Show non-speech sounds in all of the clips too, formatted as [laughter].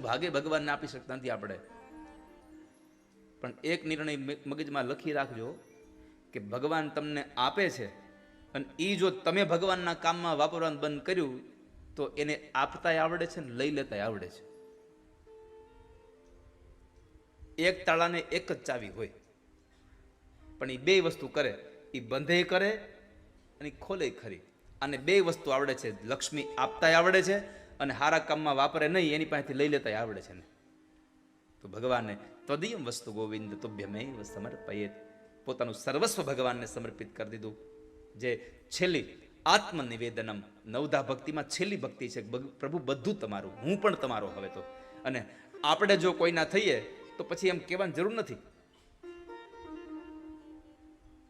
ભાગે ભગવાનને આપી શકતા નથી આપણે. પણ એક નિર્ણય મગજમાં લખી રાખજો કે ભગવાન તમને આપે છે અને એ જો તમે ભગવાનના કામમાં વાપરવાનું બંધ કર્યું, તો એને આપતાય આવડે છે ને લઈ લેતાય આવડે છે. એક તાળાને એક જ ચાવી હોય. પણ એ બે વસ્તુ કરે. એ બંધે કરે અને ખોલે ખરી. અને બે વસ્તુ આવડે છે. લક્ષ્મી આપતાય આવડે છે અને સારા કામમાં વાપરે નહીં, એની પાસેથી લઈ લેતા આવડે છે ને. તો ભગવાને તદીયમ વસ્તુ ગોવિંદ તુભ્યમેવ સમર્પયે પોતાનું સર્વસ્વ ભગવાનને સમર્પિત કરી દીધું. જે છેલ્લી આત્મનિવેદનમ નવધા ભક્તિમાં છેલ્લી ભક્તિ છે. પ્રભુ બધું તમારું, હું પણ તમારો હવે તો. અને આપણે જો કોઈના થઈએ, તો પછી એમ કહેવાની જરૂર નથી.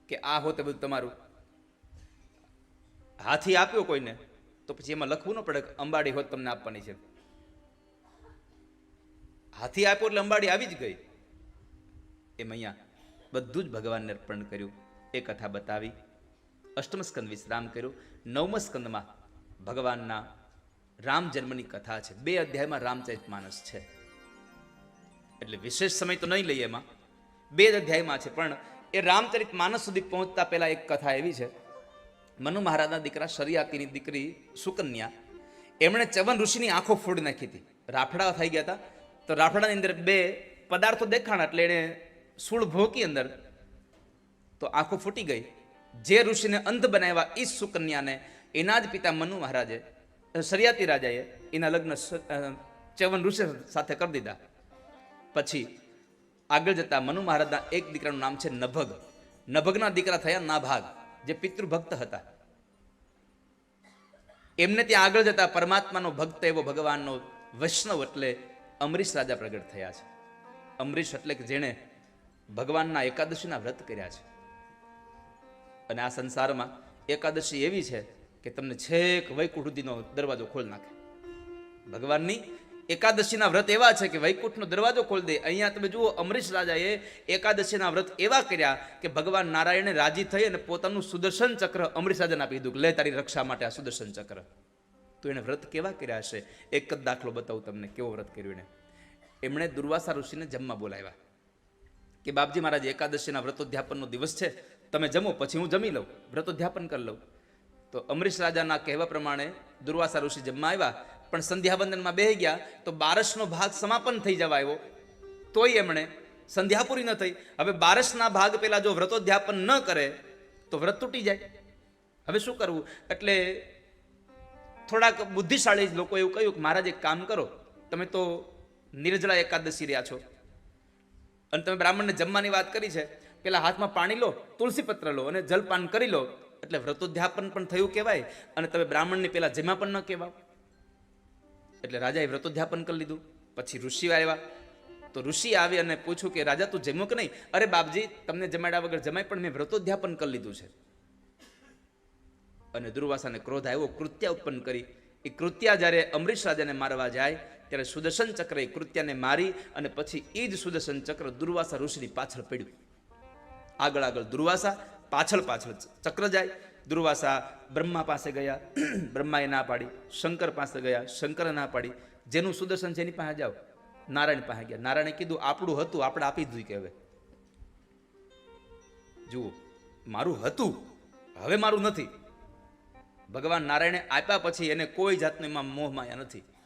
કે આ હોતે બધું તમારું. હાથી આપ્યો કોઈને તો પછી એમાં લખવું ન પડે અંબાડી હોત તમને આપવાની છે. હાથી આપ્યો એટલે અંબાડી આવી જ ગઈ. એમ અહીંયા બધું જ ભગવાનને અર્પણ કર્યું. એ કથા બતાવી. અષ્ટમ સ્કંદ વિશ્રામ કર્યું. નવમ સ્કંદમાં ભગવાનના રામ જન્મની કથા છે. બે અધ્યાયમાં રામચરિત માનસ છે. એટલે વિશેષ સમય તો નહીં લઈએ એમાં. બે જ અધ્યાયમાં છે, પણ એ રામચરિત માનસ સુધી પહોંચતા પહેલા એક કથા એવી છે. મનુ મહારાજના દીકરા શરિયાતીની દીકરી સુકન્યા, એમણે ચવન ઋષિની આંખો ફોડી નાખી હતી. રાફડા થઈ ગયા હતા. તો રાફડાની અંદર બે પદાર્થો દેખાણા એટલે એણે સૂળ ભોકી અંદર તો આંખો ફૂટી ગઈ. જે ઋષિને અંધ બનાવ્યા એ સુકન્યાને એના જ પિતા મનુ મહારાજે શરિયાતી રાજાએ એના લગ્ન ચવન ઋષિ સાથે કરી દીધા. પછી આગળ જતા મનુ મહારાજના એક દીકરાનું નામ છે નભગ. નભગના દીકરા થયા નાભાગ. જે પિતૃભક્ત હતા. એમને ત્યાં આગળ જતા પરમાત્માનો ભક્ત એવો ભગવાનનો વૈષ્ણવ એટલે અમરીશ રાજા પ્રગટ થયા છે. અમરીશ એટલે કે જેણે ભગવાનના એકાદશીના વ્રત કર્યા છે. અને આ સંસારમાં એકાદશી એવી છે કે તમને છેક વૈકુંઠ સુધીનો દરવાજો ખોલ નાખે. ભગવાનની એકાદશીના વ્રત એવા છે કે વૈકુંઠનો દરવાજો ખોલી દે. અહીંયા તમે જુઓ, અમરીશ રાજાએ એકાદશીના વ્રત એવા કર્યા કે ભગવાન નારાયણે રાજી થઈ અને પોતાનું સુદર્શન ચક્ર અમરીશ રાજાને આપી દીધું લે તારી રક્ષા માટે આ સુદર્શન ચક્ર. તો એણે વ્રત કેવા કર્યા હશે? એક જ દાખલો બતાવું તમને, કેવો વ્રત કર્યું એને એમણે દુર્વાસા ઋષિને જમવા બોલાવ્યા કે, બાપજી મહારાજ એકાદશીના વ્રતોધ્યાપનનો દિવસ છે, તમે જમો, પછી હું જમી લઉં, વ્રતોધ્યાપન કરી લઉં. તો અમરીશ રાજાના કહેવા પ્રમાણે દુર્વાસા ઋષિ જમવા આવ્યા પણ સંધ્યાવંદનમાં બેહી ગયા તો બારસનો ભાગ સમાપન થઈ જવા આવ્યો. તોય એમણે સંધ્યા પૂરી ન થઈ. હવે બારસના ભાગ પહેલાં જો વ્રતોધ્યાપન ન કરે, તો વ્રત તૂટી જાય. હવે શું કરવું? એટલે થોડાક બુદ્ધિશાળી લોકો એવું કહ્યું કે મહારાજ, એક કામ કરો. તમે તો નિર્જળા એકાદશી રહ્યા છો. અને તમે બ્રાહ્મણને જમવાની વાત કરી છે. પેલા હાથમાં પાણી લો, તુલસી પત્ર લો અને જલપાન કરી લો. એટલે વ્રતોધ્યાપન પણ થયું કહેવાય અને તમે બ્રાહ્મણને પેલા જેમાં પણ ન કહેવાય એટલે રાજાએ વ્રતોધ્યાપન કરી લીધું. પછી ઋષિ આવ્યા. તો ઋષિ આવી અને પૂછ્યું કે, રાજા, તું જમ્યો કે નહીં? અરે બાપજી, તમને જમાડ્યા વગર જમાય, પણ મેં વ્રતોધ્યાપન કરી લીધું છે. અને દુર્વાસાને ક્રોધ આવ્યો. કૃત્યા ઉત્પન્ન કરી. એ કૃત્યા જ્યારે અમરીશ રાજાને મારવા જાય, ત્યારે સુદર્શન ચક્ર એ કૃત્યાને મારી અને પછી એ જ સુદર્શન ચક્ર દુર્વાસા ઋષિની પાછળ પડ્યું. આગળ આગળ દુર્વાસા પાછળ પાછળ ચક્ર જાય. દુર્વાસા બ્રહ્મા પાસે ગયા. [clears throat] બ્રહ્માએ ના પાડી, શંકર પાસે ગયા, શંકરે ના પાડી. જેનું સુદર્શન છે એની પાસે જાઓ. નારાયણ પાસે ગયા. નારાયણે કીધું, આપણું હતું, આપણે આપી દીધું કે હવે. જુઓ, મારું હતું, હવે મારું નથી. ભગવાન નારાયણે આપ્યા પછી એને કોઈ જાતનું એમાં મોહ માયા નથી.